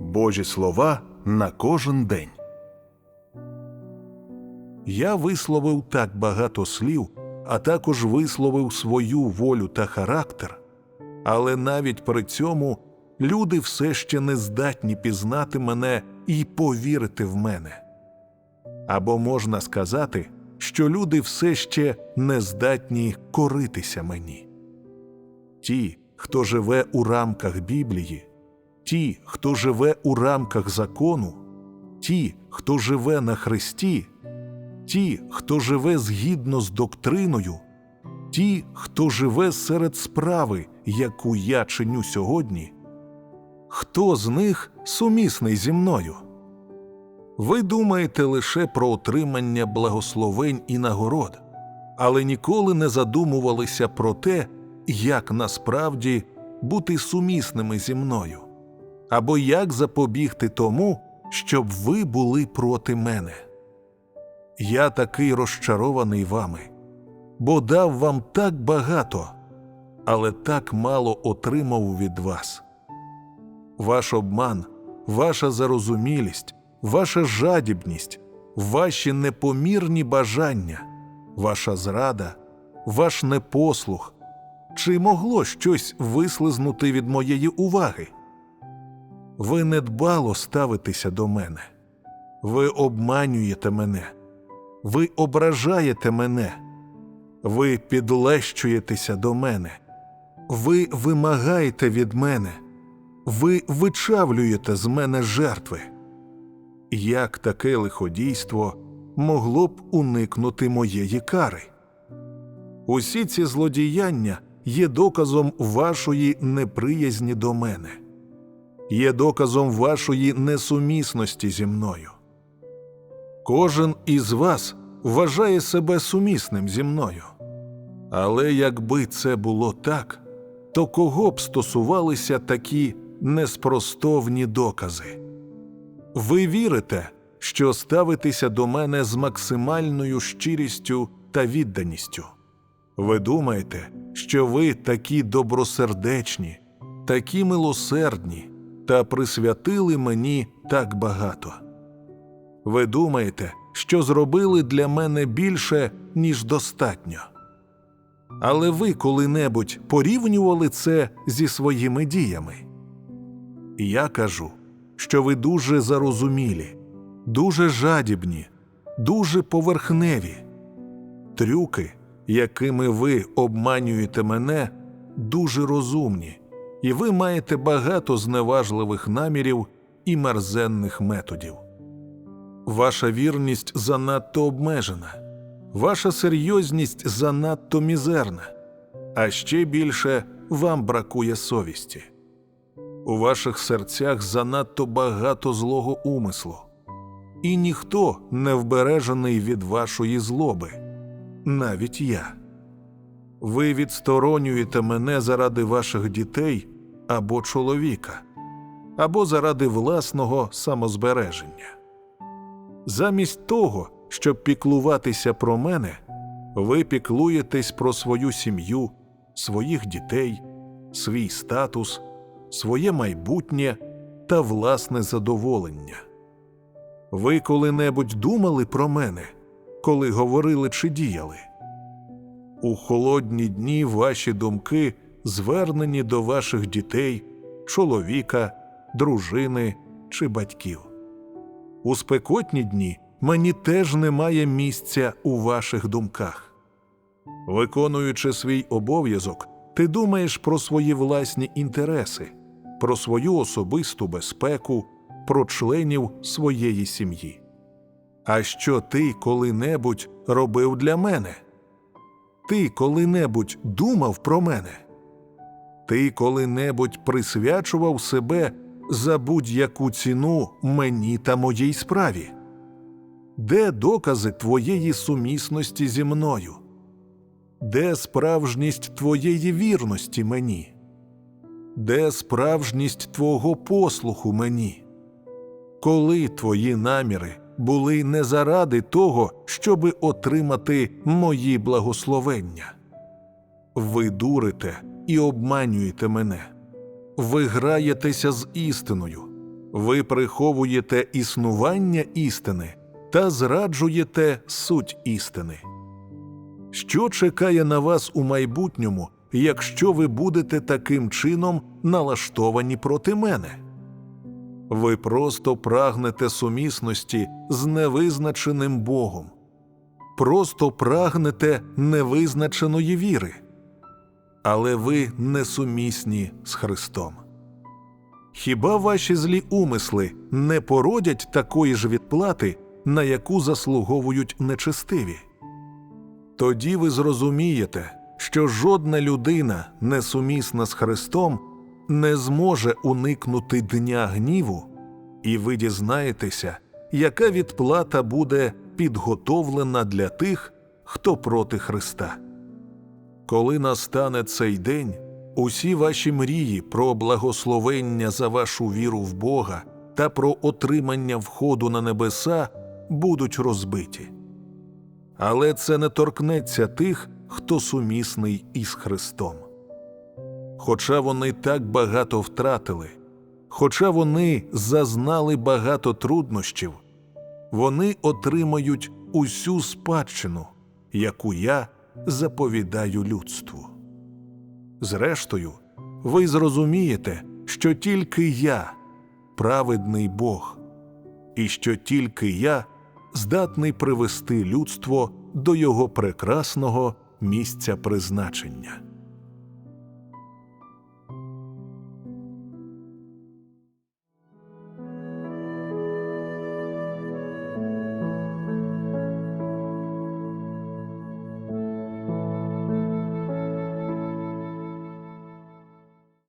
Божі слова на кожен день. Я висловив так багато слів, а також висловив свою волю та характер, але навіть при цьому люди все ще не здатні пізнати мене і повірити в мене. Або можна сказати, що люди все ще не здатні коритися мені. Ті, хто живе у рамках Біблії, ті, хто живе у рамках закону, ті, хто живе на Христі, ті, хто живе згідно з доктриною, ті, хто живе серед справи, яку я чиню сьогодні, хто з них сумісний зі мною? Ви думаєте лише про отримання благословень і нагород, але ніколи не задумувалися про те, як насправді бути сумісними зі мною, або як запобігти тому, щоб ви були проти мене. Я такий розчарований вами, бо дав вам так багато, але так мало отримав від вас. Ваш обман, ваша зарозумілість, ваша жадібність, ваші непомірні бажання, ваша зрада, ваш непослух. Чи могло щось вислизнути від моєї уваги? Ви недбало ставитеся до мене, ви обманюєте мене, ви ображаєте мене, ви підлещуєтеся до мене, ви вимагаєте від мене, ви вичавлюєте з мене жертви. Як таке лиходійство могло б уникнути моєї кари? Усі ці злодіяння є доказом вашої неприязні до мене, є доказом вашої несумісності зі мною. Кожен із вас вважає себе сумісним зі мною. Але якби це було так, то кого б стосувалися такі неспростовні докази? Ви вірите, що ставитеся до мене з максимальною щирістю та відданістю. Ви думаєте, що ви такі добросердечні, такі милосердні та присвятили мені так багато. Ви думаєте, що зробили для мене більше, ніж достатньо. Але ви коли-небудь порівнювали це зі своїми діями. Я кажу, що ви дуже зарозумілі, дуже жадібні, дуже поверхневі. Трюки, якими ви обманюєте мене, дуже розумні, і ви маєте багато зневажливих намірів і мерзенних методів. Ваша вірність занадто обмежена, ваша серйозність занадто мізерна, а ще більше вам бракує совісті. У ваших серцях занадто багато злого умислу, і ніхто не вбережений від вашої злоби, навіть я. Ви відсторонюєте мене заради ваших дітей або чоловіка, або заради власного самозбереження. Замість того, щоб піклуватися про мене, ви піклуєтесь про свою сім'ю, своїх дітей, свій статус, своє майбутнє та власне задоволення. Ви коли-небудь думали про мене, коли говорили чи діяли? У холодні дні ваші думки звернені до ваших дітей, чоловіка, дружини чи батьків. У спекотні дні мені теж немає місця у ваших думках. Виконуючи свій обов'язок, ти думаєш про свої власні інтереси, про свою особисту безпеку, про членів своєї сім'ї. А що ти коли-небудь робив для мене? Ти коли-небудь думав про мене? Ти коли-небудь присвячував себе за будь-яку ціну мені та моїй справі? Де докази твоєї сумісності зі мною? Де справжність твоєї вірності мені? Де справжність твого послуху мені? Коли твої наміри були не заради того, щоби отримати мої благословення? Ви дурите і обманюєте мене. Ви граєтеся з істиною. Ви приховуєте існування істини та зраджуєте суть істини. Що чекає на вас у майбутньому, якщо ви будете таким чином налаштовані проти мене? Ви просто прагнете сумісності з невизначеним Богом, просто прагнете невизначеної віри, але ви несумісні з Христом. Хіба ваші злі умисли не породять такої ж відплати, на яку заслуговують нечестиві? Тоді ви зрозумієте, що жодна людина, несумісна з Христом, не зможе уникнути дня гніву, і ви дізнаєтеся, яка відплата буде підготовлена для тих, хто проти Христа. Коли настане цей день, усі ваші мрії про благословення за вашу віру в Бога та про отримання входу на небеса будуть розбиті. Але це не торкнеться тих, хто сумісний із Христом. Хоча вони так багато втратили, хоча вони зазнали багато труднощів, вони отримають усю спадщину, яку я заповідаю людству. Зрештою, ви зрозумієте, що тільки я праведний Бог, і що тільки я здатний привести людство до його прекрасного місця призначення.